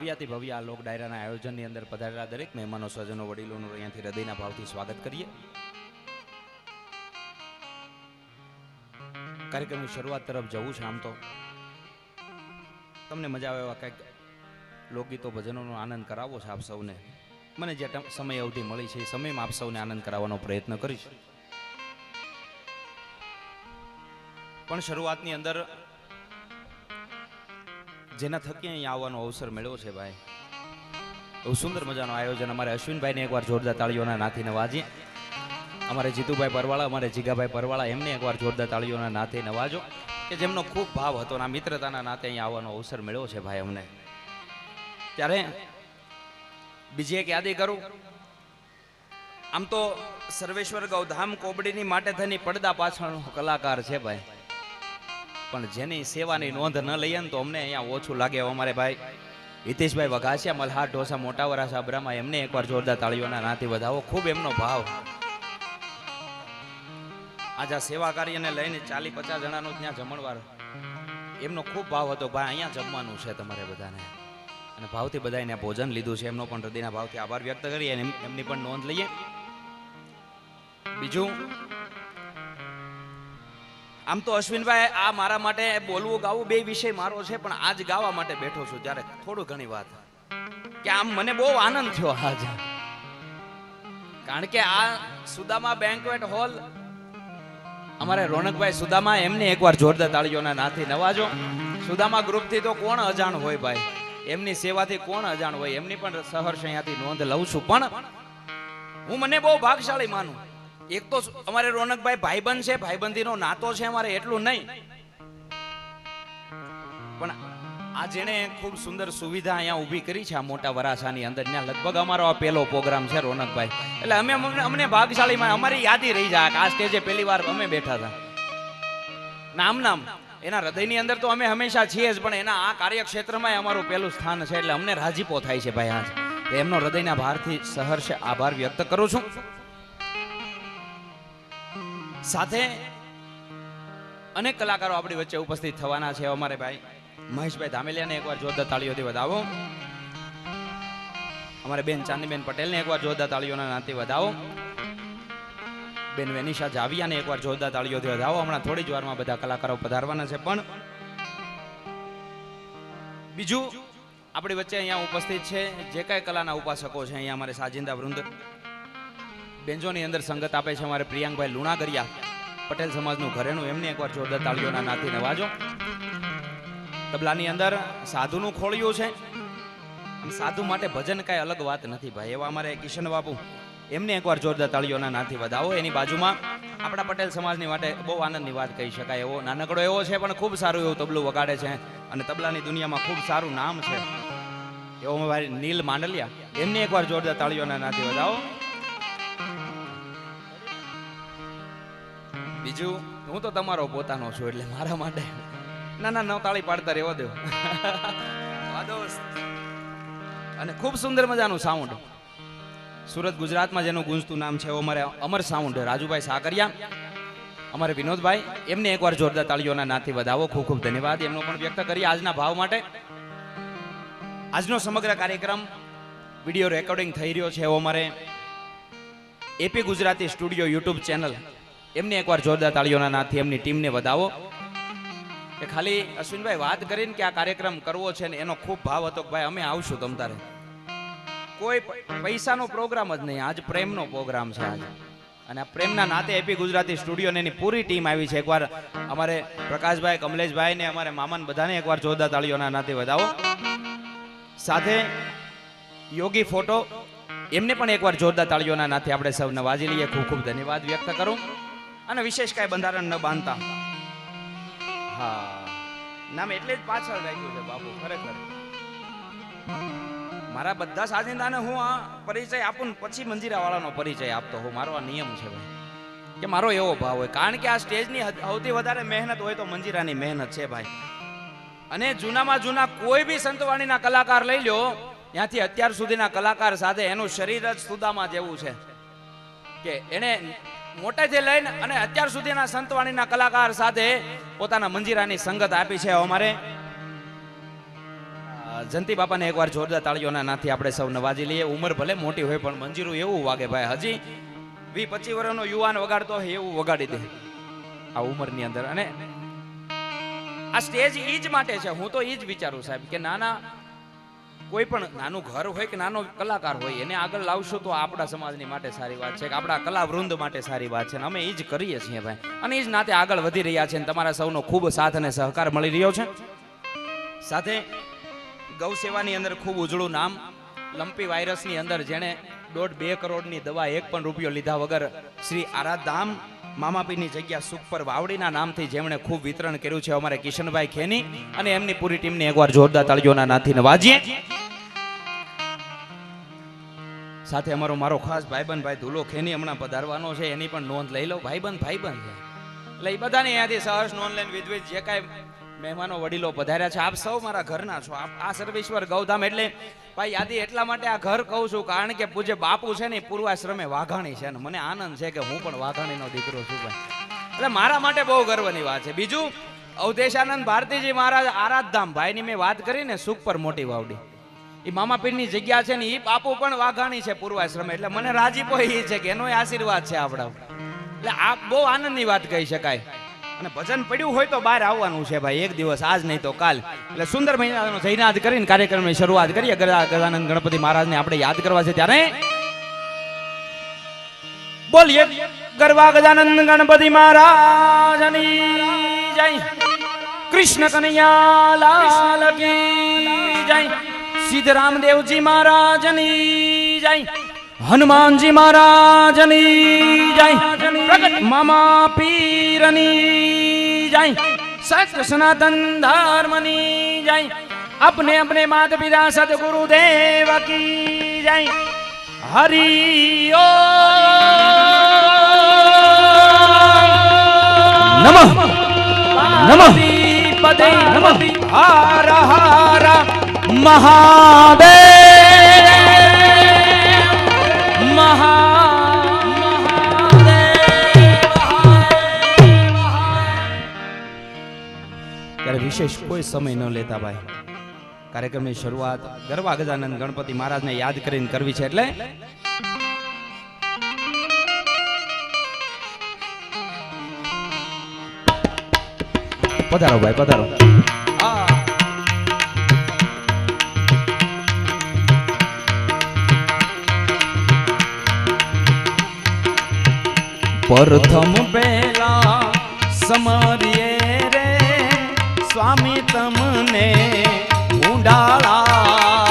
ભવ્યાતિ ભવ્ય આ લોક ડાયરાના આયોજનની અંદર પધારેલા દરેક મહેમાનો, સ્વજનો, વડીલોનું અહીંયાથી હૃદયના ભાવથી સ્વાગત કરીએ. કાર્યક્રમની શરૂઆત તરફ જવું છે આમ તો. તમને મજા આવે એવા કંઈક લોકગીતો, ભજનોનો આનંદ કરાવવો છે આપ સૌને. મને જે સમય અવધિ મળી છે એ સમયમાં આપ સૌને આનંદ કરાવવાનો પ્રયત્ન કરીશ. પણ શરૂઆતની અંદર જેના થકી અહીંયા આવવાનો અવસર મળ્યો છે ભાઈ. બહુ સુંદર મજાનું આયોજન. અમારે અશ્વિનભાઈને એકવાર જોરદાર તાળીઓના નાથી વાજી. અમારે જીતુભાઈ પરવાળા, અમારે જીગાભાઈ પરવાળા, એમને એકવાર જોરદાર તાળીઓના નાથે નવાજો કે જેમનો ખૂબ ભાવ હતો અને મિત્રતાના નાતે અહીંયા આવવાનો અવસર મળ્યો છે ભાઈ અમને. ત્યારે બીજી એક યાદી કરું. આમ તો સર્વેશ્વર ગૌધામ કોબડીની માટે થઈને પડદા પાછળનો કલાકાર છે ભાઈ. પણ જેની સેવાની નોંધ ન લઈએ ને તો અમને અહીંયા ઓછું લાગે અમારે ભાઈ. હિતેશભાઈ વઘાસિયા, મલ્હાર, ઢોસા, મોટા સાબરામાં એમને એકવાર જોરદાર તાળીઓના નાથી વધાવો. ખૂબ એમનો ભાવ. આજે આ સેવા કાર્યને લઈને ચાલી પચાસ જણાનું ત્યાં જમણવાર એમનો ખૂબ ભાવ હતો. ભાઈ, અહીંયા જમવાનું છે તમારે બધાને. અને ભાવથી બધા એને ભોજન લીધું છે. એમનો પણ હૃદયના ભાવથી આભાર વ્યક્ત કરીએ એમ- એમની પણ નોંધ લઈએ. બીજું આમ તો અશ્વિનભાઈ, આ મારા માટે બોલવું ગાવું બે વિષય મારો છે, પણ આજ ગાવા માટે બેઠો છું ત્યારે થોડું ઘણી વાત. કે આમ મને બહુ આનંદ થયો આજ. કારણ કે આ સુદામા બેન્ક્વેટ હોલ અમારે રોનકભાઈ સુદામા, એમને એકવાર જોરદાર તાળીઓના નાથી નવાજો. સુદામા ગ્રુપથી તો કોણ અજાણ હોય ભાઈ? એમની સેવાથી કોણ અજાણ હોય? એમની પણ સહર્ષ અહીંયાથી નોંધ લઉં છું. પણ હું મને બહુ ભાગશાળી માનું. એક તો અમારે રોનકભાઈ ભાઈબંધ છે, ભાઈબંધીનો નાતો છે અમારે, એટલું નહીં. પણ આ જેણે ખૂબ સુંદર સુવિધા અહીંયા ઊભી કરી છે, આ મોટા વરાછાની અંદર. ત્યાં લગભગ અમારો આ પહેલો પ્રોગ્રામ છે રોનકભાઈ. એટલે અમે અમને- ભાગશાળીમાં અમારી યાદી રહી જાય. આ સ્ટેજે પહેલી વાર અમે બેઠા હતા. નામ નામ. એના હૃદયની અંદર તો અમે હંમેશા છીએ જ, પણ એના આ કાર્યક્ષેત્રમાં અમારું પહેલું સ્થાન છે. એટલે અમને રાજીપો થાય છે ભાઈ આજ. એમનો હૃદયના ભારથી સહર્ષ આભાર વ્યક્ત કરું છું. સાથે અનેક કલાકારો આપણી વચ્ચે ઉપસ્થિત થવાના છે અમારે ભાઈ. મહેશભાઈ ધામેલિયાને એકવાર જોરદાર તાળીઓથી વધાવો. અમારે બેન ચાંદીબેન પટેલને એકવાર જોરદાર તાળીઓના નાતે વધાવો. બેન વેનિશા જાવિયાને એકવાર જોરદાર તાળીઓથી વધાવો. હમણાં થોડી જ વારમાં બધા કલાકારો પધારવાના છે, પણ બીજું આપણી વચ્ચે અહીંયા ઉપસ્થિત છે જે કાંઈ કલાના ઉપાસકો છે. અહીંયા અમારે સાજિંદા વૃંદ બેન્જોની અંદર સંગત આપે છે અમારે પ્રિયાંકભાઈ લુણાગરિયા. પટેલ સમાજનું ઘરેણું, એમને એકવાર જોરદાર તાળીઓના નાથી નવાજો તબલાની અંદર સાધુનું ખોળિયું છે. સાધુ માટે ભજન કાંઈ અલગ વાત નથી ભાઈ. એવા અમારે કિશન બાપુ, એમને એકવાર જોરદાર તાળીઓના નાથી વધાવો. એની બાજુમાં આપણા પટેલ સમાજની માટે બહુ આનંદની વાત કહી શકાય. એવો નાનકડો એવો છે, પણ ખૂબ સારું એવું તબલું વગાડે છે. અને તબલાની દુનિયામાં ખૂબ સારું નામ છે. એવો ભાઈ નીલ માંડલિયા, એમને એકવાર જોરદાર તાળીઓના નાથી વધાવો. બીજું, હું તો તમારો પોતાનો છું એટલે મારા માટે ના ના નવ તાળી પાડતા રહેવા દો. અને ખૂબ સુંદર મજાનું સાઉન્ડ સુરત, ગુજરાતમાં જેનું ગુંજતું નામ છે અમારે અમર સાઉન્ડ રાજુભાઈ સાકરિયા, અમારે વિનોદભાઈ, એમને એકવાર જોરદાર તાળીઓના નાથી વધાવો. ખૂબ ખૂબ ધન્યવાદ. એમનો પણ વ્યક્ત કરી આજના ભાવ માટે. આજનો સમગ્ર કાર્યક્રમ વીડિયો રેકોર્ડિંગ થઈ રહ્યો છે અમારે AP Gujarati studio YouTube channel એમને એકવાર જોરદાર તાળીઓના નાથી એમની ટીમને વધાવો. એ ખાલી અશ્વિનભાઈ વાત કરીને કે આ કાર્યક્રમ કરવો છે ને એનો ખૂબ ભાવ હતો કે ભાઈ અમે આવશું તમ તારે. કોઈ પૈસાનો પ્રોગ્રામ જ નહીં, આજ પ્રેમનો પ્રોગ્રામ છે આજ. અને પ્રેમના નાતે એપી ગુજરાતી સ્ટુડિયો એની પૂરી ટીમ આવી છે. એકવાર અમારે પ્રકાશભાઈ, કમલેશભાઈ ને અમારે મામાન બધાને એકવાર જોરદાર તાળીઓના નાતે વધાવો. સાથે યોગી ફોટો. એમને પણ એકવાર જોરદાર તાળીઓના નાતે આપણે સૌ નવાજી લઈએ. ખૂબ ખૂબ ધન્યવાદ વ્યક્ત કરું. અને વિશેષ કાંઈ બંધારણ ન બાંધતા. હા. નામ એટલે જ પાછળ રાખ્યું છે બાપુ, ખરેખર. મારા બધા સાજિંદાને હું આ પરિચય આપું પછી મંજીરા વાળાનો પરિચય આપતો હું મારો આ નિયમ છે ભાઈ, કે મારો એવો ભાવ હોય. કારણ કે આ સ્ટેજની સૌથી વધારે મહેનત હોય તો મંજીરાની મહેનત છે ભાઈ. અને જૂનામાં જૂના કોઈ બી સંતવાણીના કલાકાર લઈ લો ત્યાંથી અત્યાર સુધીના કલાકાર સાથે એનું શરીર જ સુદામાં જેવું છે. કે એને મોટેથી લઈને અને અત્યાર સુધીના સંતવાણીના કલાકાર સાથે પોતાના મંજીરાની સંગત આપી છે અમારે. જંતી બાપાને એકવાર જોરદાર તાળીઓના નાથી આપણે સૌ નવાજી લઈએ. ઉંમર ભલે મોટી હોય પણ મંજીરું એવું વાગે ભાઈ, હજી વી પચીસ વર્ષનો યુવાન વગાડતો હોય એવું વગાડી દે. આ ઉંમરની અંદર. અને આ સ્ટેજ ઈ જ માટે છે. હું તો ઈ જ વિચારું સાહેબ કે નાના કોઈ પણ નાનું ઘર હોય કે નાનો કલાકાર હોય, એને આગળ લાવશું તો આપણા સમાજની માટે સારી વાત છે કે આપણા કલાવૃંદ માટે સારી વાત છે. અને અમે એ જ કરીએ છીએ ભાઈ. અને એ જ નાતે આગળ વધી રહ્યા છે અને તમારા સૌનો ખૂબ સાથ અને સહકાર મળી રહ્યો છે. સાથે ગૌ સેવાની અંદર ખૂબ ઉજળું નામ, લંપી વાયરસની અંદર જેણે દોઢ બે કરોડની દવા એક પણ રૂપિયો લીધા વગર શ્રી આરાધામ મામાપીની જગ્યા સુખ પર વાવડીના નામથી જેમણે ખૂબ વિતરણ કર્યું છે અમારે કિશનભાઈ ખેની. અને એમની પૂરી ટીમને એકવાર જોરદાર તાળીઓના નાથીને વાજીએ. સાથે અમારો મારો ખાસ ભાઈબંધ ભાઈ ધૂલો ખેની હમણાં પધારવાનો છે, એની પણ નોંધ લઈ લો. ભાઈબંધ ભાઈબંધ છે. એટલે એ બધાને અહીંયાથી સહર્ષ નોંધ લઈને વિધવિધ જે કાંઈ મહેમાનો, વડીલો પધાર્યા છે. આપ સૌ મારા ઘરના છો. આપ આ સર્વેશ્વર ગૌધામ એટલે ભાઈ યાદી એટલા માટે આ ઘર કહું છું કારણ કે પૂજ્ય બાપુ છે ને પૂર્વાશ્રમે વાઘાણી છે ને મને આનંદ છે કે હું પણ વાઘાણીનો દીકરો છું ભાઈ. એટલે મારા માટે બહુ ગર્વની વાત છે. બીજું, અવધેશાનંદ ભારતીજી મહારાજ આરાધધામ. ભાઈની મેં વાત કરી ને સુખ પર મોટી વાવડી. એ મામાપીરની જગ્યા છે ને એ બાપુ પણ વાઘાણી છે પૂર્વાશ્રમે. એટલે મને રાજીપો એ છે કે એનો આશીર્વાદ છે આપણા એટલે આ બહુ આનંદની વાત કહી શકાય. અને ભજન પડ્યું હોય તો બહાર આવવાનું છે ભાઈ, એક દિવસ, આજ નહીં તો કાલ. એટલે સુંદર મહિનાનો જયનાદ કરીને કાર્યક્રમની શરૂઆત કરીએ. ગજાનંદ ગણપતિ મહારાજને આપણે યાદ કરવા છે ત્યારે. બોલીએ ગરબા ગજાનંદ ગણપતિ મહારાજની જય. કૃષ્ણ કનૈયા લાલ કી જય. સિદ્ધરામદેવજી મહારાજની જય હનુમાનજી મહારાજની જય પ્રગટ મામા પીરની જય સત્ય સનાતન ધર્મની જય अपने अपने माता पिता सदगुरु देव की जय हरि ओ नमः नमः पदे नमः हर हर મહાદેવ ત્યારે વિશેષ કોઈ સમય ન લેતા ભાઈ. કાર્યક્રમની શરૂઆત ગરવા ગજાનંદ ગણપતિ મહારાજને યાદ કરીને કરવી છે એટલે? પધારો ભાઈ, પધારો. પ્રથમ પહેલા સમરીએ રે. સ્વામી તમને ઉડાળા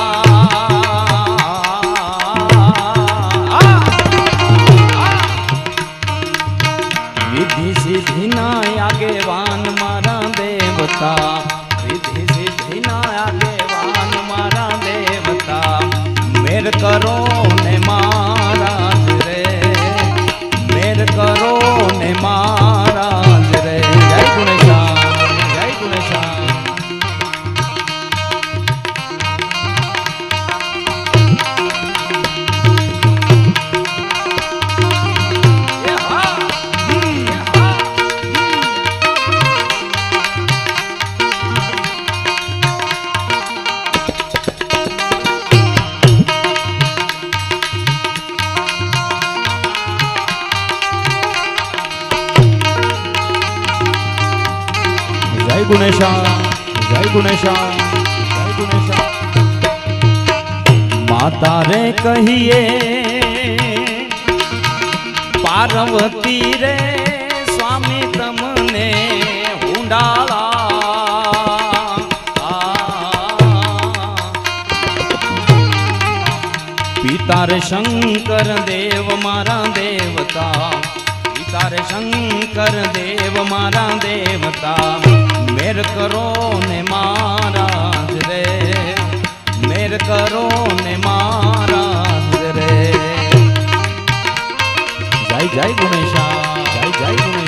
ગુણેશા જય ગુણેશા માતા રે કહીએ, પાર્વતી રે, સ્વામી તમને હુંડાળા. પિતા રે શંકર દેવ, મારા દેવતા. પિતા રે શંકર દેવ, મારા દેવતા, મેર કરો ને મહારાજ રે. મેર કરો ને મહારાજ રે. જય જય ગુણેશા, જય જય ગુણેશા.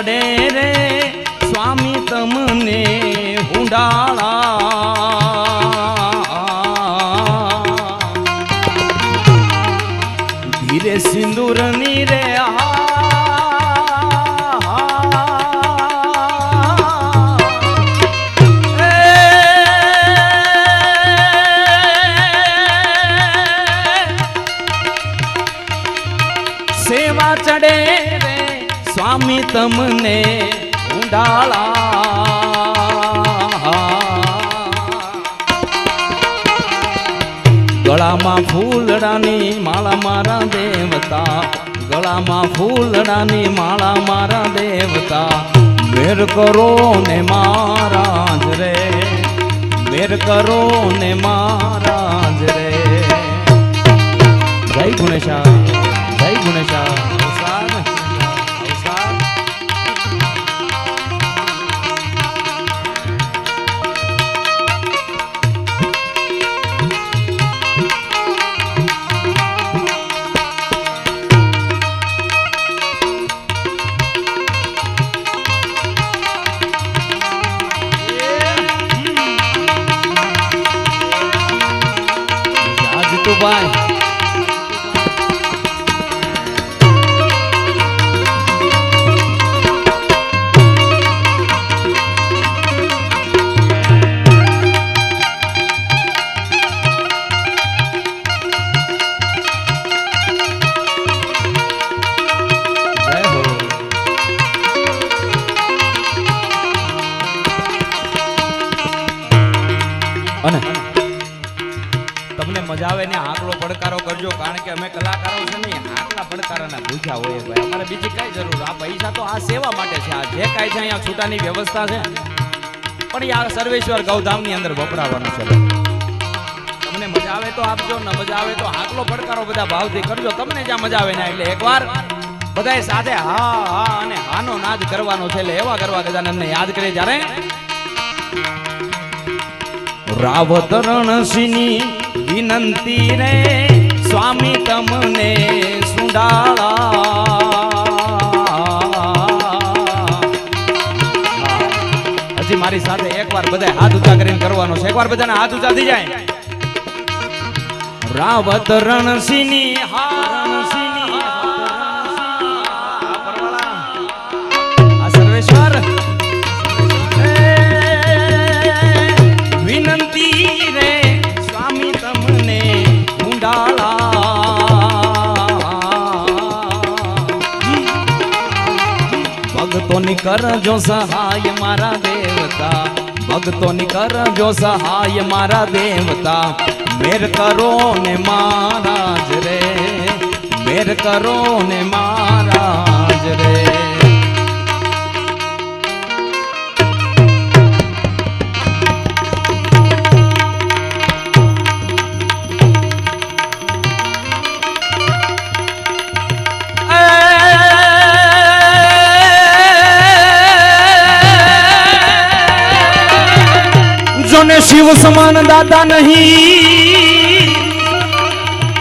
ચડે રે. સ્વામી તમને હુંડાળા તમને ઉડાળા ગળામાં ફૂલડાની માળા મારા દેવતા. ગળામાં ફૂલડાની માળા મારા દેવતા. મેર કરો ને મહારાજ રે. મેર કરો ને મહારાજ રે. જય ગુણેશા જય ગુણેશા. તમને આવે ને આકલો પડકારો કરજો, કારણ કે અમે કલાકારો છે ને આકલા પડકારાના ભૂખ્યા હોય ભાઈ. અમારે બીજી કઈ જરૂર, આ પૈસા તો આ સેવા માટે છે. આ જે કાંઈ છે અહીંયા છૂટાની વ્યવસ્થા છે. પણ આ સર્વેશ્વર ગૌધામની અંદર વપરાવાનું છે તમને મજા આવે તો આપજો, ન મજા આવે તો આકલો પડકારો બધા ભાવથી કરજો. તમને જ્યાં મજા આવે ને એટલે એકવાર બધાએ સાથે હા હા અને હાનો નાદ કરવાનો છે. એટલે એવા કરવા ગજાનંદને યાદ કરે જ્યારે. રાવત રણસિંહની વિનંતી રે, સ્વામી તમને સુડાળા. હજી મારી સાથે એકવાર બધા હાથ ઊંચા કરીને કરવાનો છે. એકવાર બધાને હાથ ઊંચા થઈ જાય. રાવત રણસિંહ હા ભક્તોની કરજો સહાય મારા દેવતા. ભક્તોની કરજો સહાય મારા દેવતા. મેર કરો ને મહારાજ રે. મેર કરો ને મહારાજ રે. જોને શિવ સમાન દાદા નહીં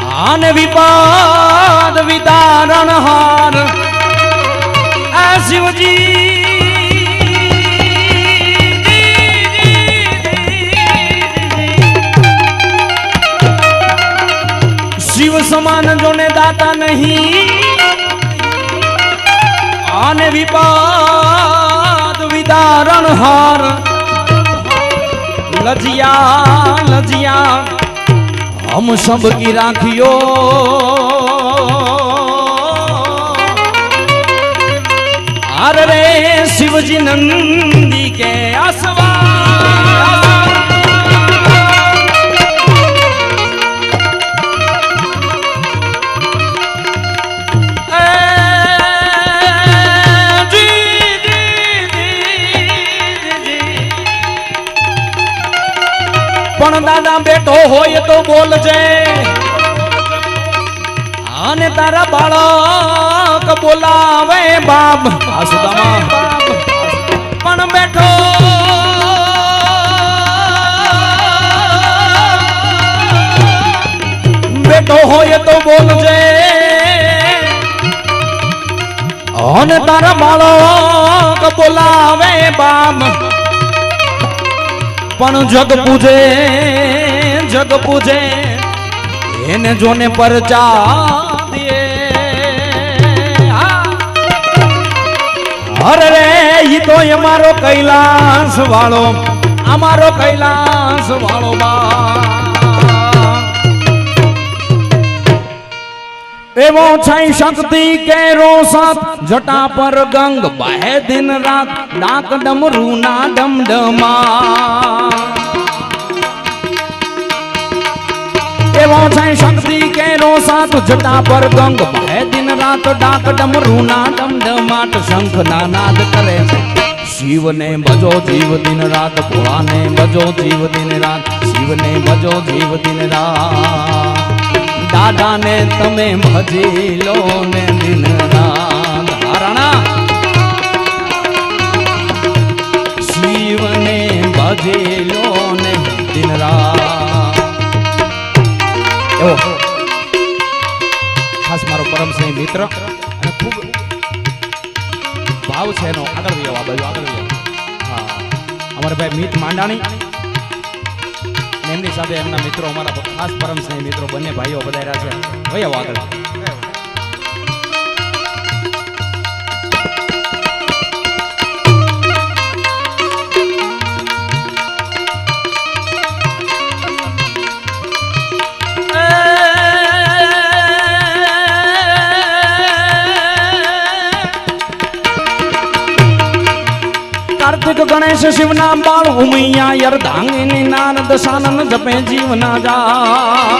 આને વિપાદ વિદારણ હાર આ શિવજી શિવ સમાન જોને દાતા નહીં આને વિપાદ વિદારણ હાર લજિયા લજિયા હમ સંભકી રાખ્યો હાર રે શિવજી નંદી કે આસવા. પણ દાદા બેઠો હોય તો બોલજે. અને તારા બાળક બોલાવે બાપ. પણ બેઠો બેઠો હોય તો બોલજે. અને તારા બાળક બોલાવે બામ પણ જગ પૂજે જગ પૂજે, એને જોને પરચા દે અરે રે, ઈ તો અમારો કૈલાસ વાળો, અમારો કૈલાસ વાળો બા એવો છે શક્તિ કેરો સાથ જટા પર ગંગ બહે દિન રાત, ડાક ડમરૂ ના ડમડમા એવો છે શક્તિ કેરો સાથ જટા પર ગંગ બહે દિન રાત, ડાક ડમરૂ ના ડમડમાટ, શંખ ના નાદ કરે શિવને ભજો જીવ દિન રાત, ભોળાને ભજો જીવ દિન રાત, શિવને ભજો જીવ દિન રાત. દાદાને તમે ભજી લો ને દિન શિવ શિવને ભજી લો ને દિન એવો. ખાસ મારો પરમ સ્નેહી મિત્ર અને ખૂબ ભાવ છે એનો. આગળ વયો, આ આગળ વયો. હા. અમારે ભાઈ મીત માંડાણી. સાથે એમના મિત્રો અમારા ખાસ પરમ સ્નેહી મિત્રો બંને ભાઈઓ બધાયરા છે. વયો આગળ. કાર્તિક ગણેશ શિવના બાળ ઉમૈયા યરધાંગીની નારદ સાનન જપે જીવના જા.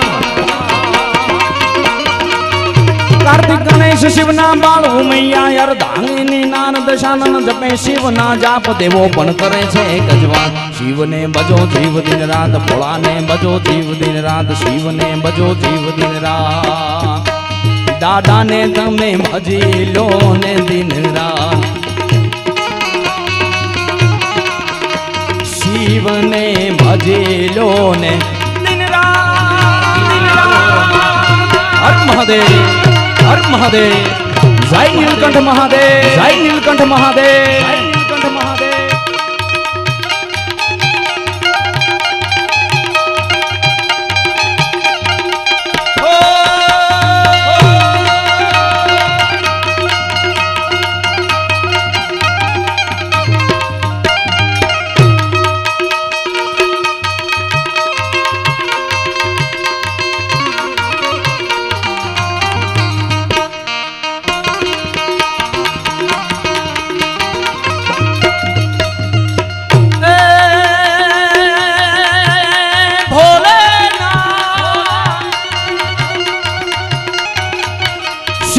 કાર્તિક ગણેશ શિવના બાળ ઉમૈયા યરધાંગીની નારદ સાનન જપે શિવના જાપ દેવો પણ કરે છે ગજવા શિવને બજો જીવ દિન રાત. ભોળાને બજો જીવ દિન રાત. શિવને બજો જીવ દિન રાત. દાદાને તમે ભજી લો ને દિન રાત. શિવને ભજેલો ને. હર મહાદેવ હર મહાદેવ. જય નીલકંઠ મહાદેવ જય નીલકંઠ મહાદેવ.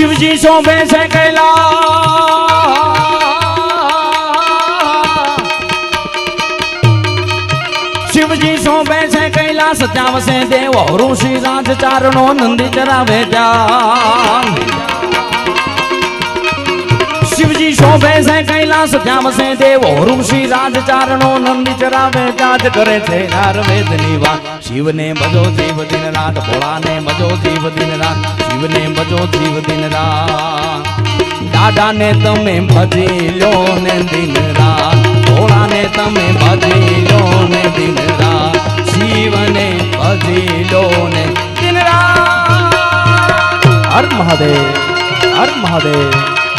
શિવજી શોભે છે કૈલા શિવજી શોભે છે કૈલા સત્યાવશે દેવ ઋષિ રાજ ચારણો, નંદી ચરાવે ત્યાં શિવજી શોભે છે કૈલાસ ચાવશે દેવ ઋષિ રાજ ચારણો, નંદી ચરાવે જાજ કરે છે આયુર્વેદ વેદની વાત. શિવને મજો જીવ દિન રાત, ભોળાને મજો જીવ દિન રાત. શિવને ભજો જીવ દિન રાત દાદાને તમે ભજી લો ને દિન રાત ભોળાને તમે ભજી લો ને દિન રાત શિવને ભજી લો ને દિન હર મહાદેવ હર મહાદેવ.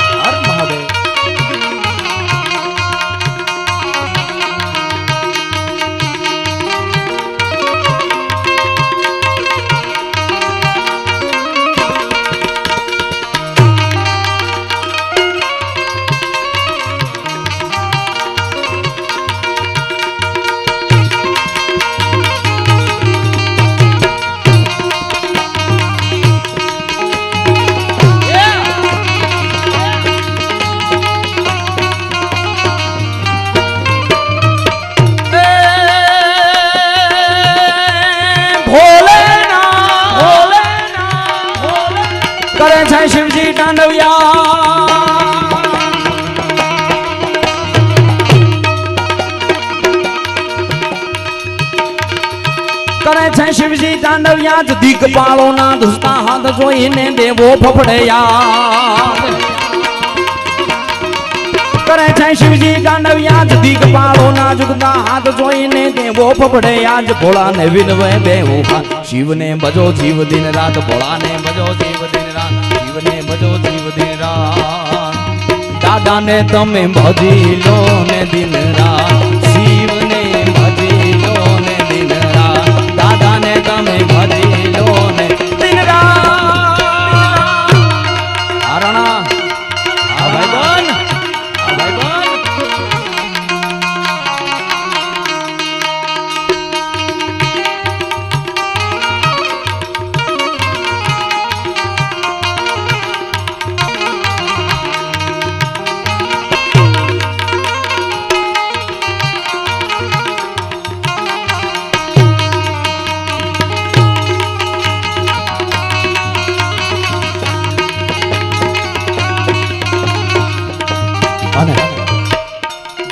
દિગપાળો ના ધુસતા હાથ જોઈને દેવો ફફડ્યા. કરે છે શિવજી ગાંડવ્યા જ દીકપાળો ના જુગતા હાથ જોઈને દેવો ફફડયા જ ભોળા ને વિનવે બેવું હાથ શિવને ભજો જીવ દિન રાત, ભોળાને ભજો જીવ દિન રાત, શિવને ભજો જીવ દિન રાત. દાદાને તમે ભજી લો ને દિન રાત.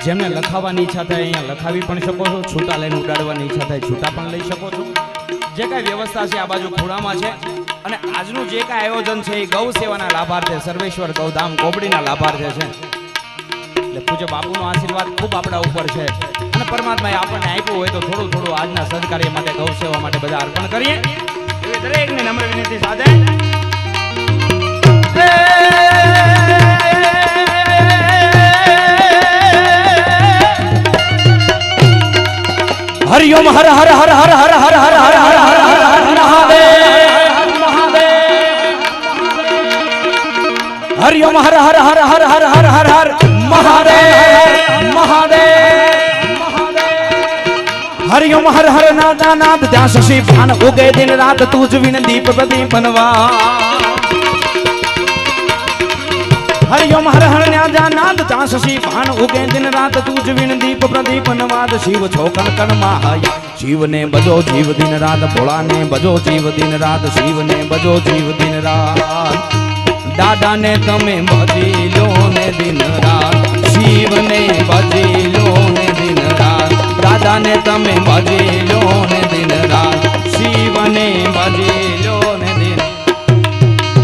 જેમને લખાવવાની ઈચ્છા થાય, અહીંયા લખાવી પણ શકો છો, છૂટા લઈને ઉડાડવાની ઈચ્છા થાય, છૂટા પણ લઈ શકો છો. જે કાંઈ વ્યવસ્થા છે આ બાજુ ખૂણામાં છે. અને આજનું જે કાંઈ આયોજન છે એ ગૌ સેવાના લાભાર્થે, સર્વેશ્વર ગૌધામ કોબડીના લાભાર્થે છે. એટલે પૂજ્ય બાપુનો આશીર્વાદ ખૂબ આપણા ઉપર છે. અને પરમાત્માએ આપણને આપ્યું હોય તો થોડું થોડું આજના સદકાર્ય માટે, ગૌ સેવા માટે બધા અર્પણ કરીએ. એવી દરેકને નમ્ર વિનંતી સાથે. હરિઓમ હર હર હર હર હર હર હર હર હર હર હર મહાદેવ હરિઓમ હર હર હર હર હર હર હર હર મહાદેવ મહાદેવ હરિયમ હર હર નાદા નાદ ત્યાં શશી ભાન ઉગે દિન રાત તું જ વિન દીપ પ્રદીપ બનવા હરિયમ હર હર ગજાનાથ ચાંસસી ભાન ઉગે દિન રાત તુજ વિણ દીપ પ્રદીપ નવાદ શિવ છોકન કર્માહાય શિવને બજો જીવ દિન રાત, ભોળાને બજો જીવ દિન રાત, શિવને બજો જીવ દિન રાત. દાદાને તમે બજી લો ને દિન રાત. શિવને બજી લો ને દિન રાત. દાદાને તમે બજી લો ને દિન રાત. શિવને બજી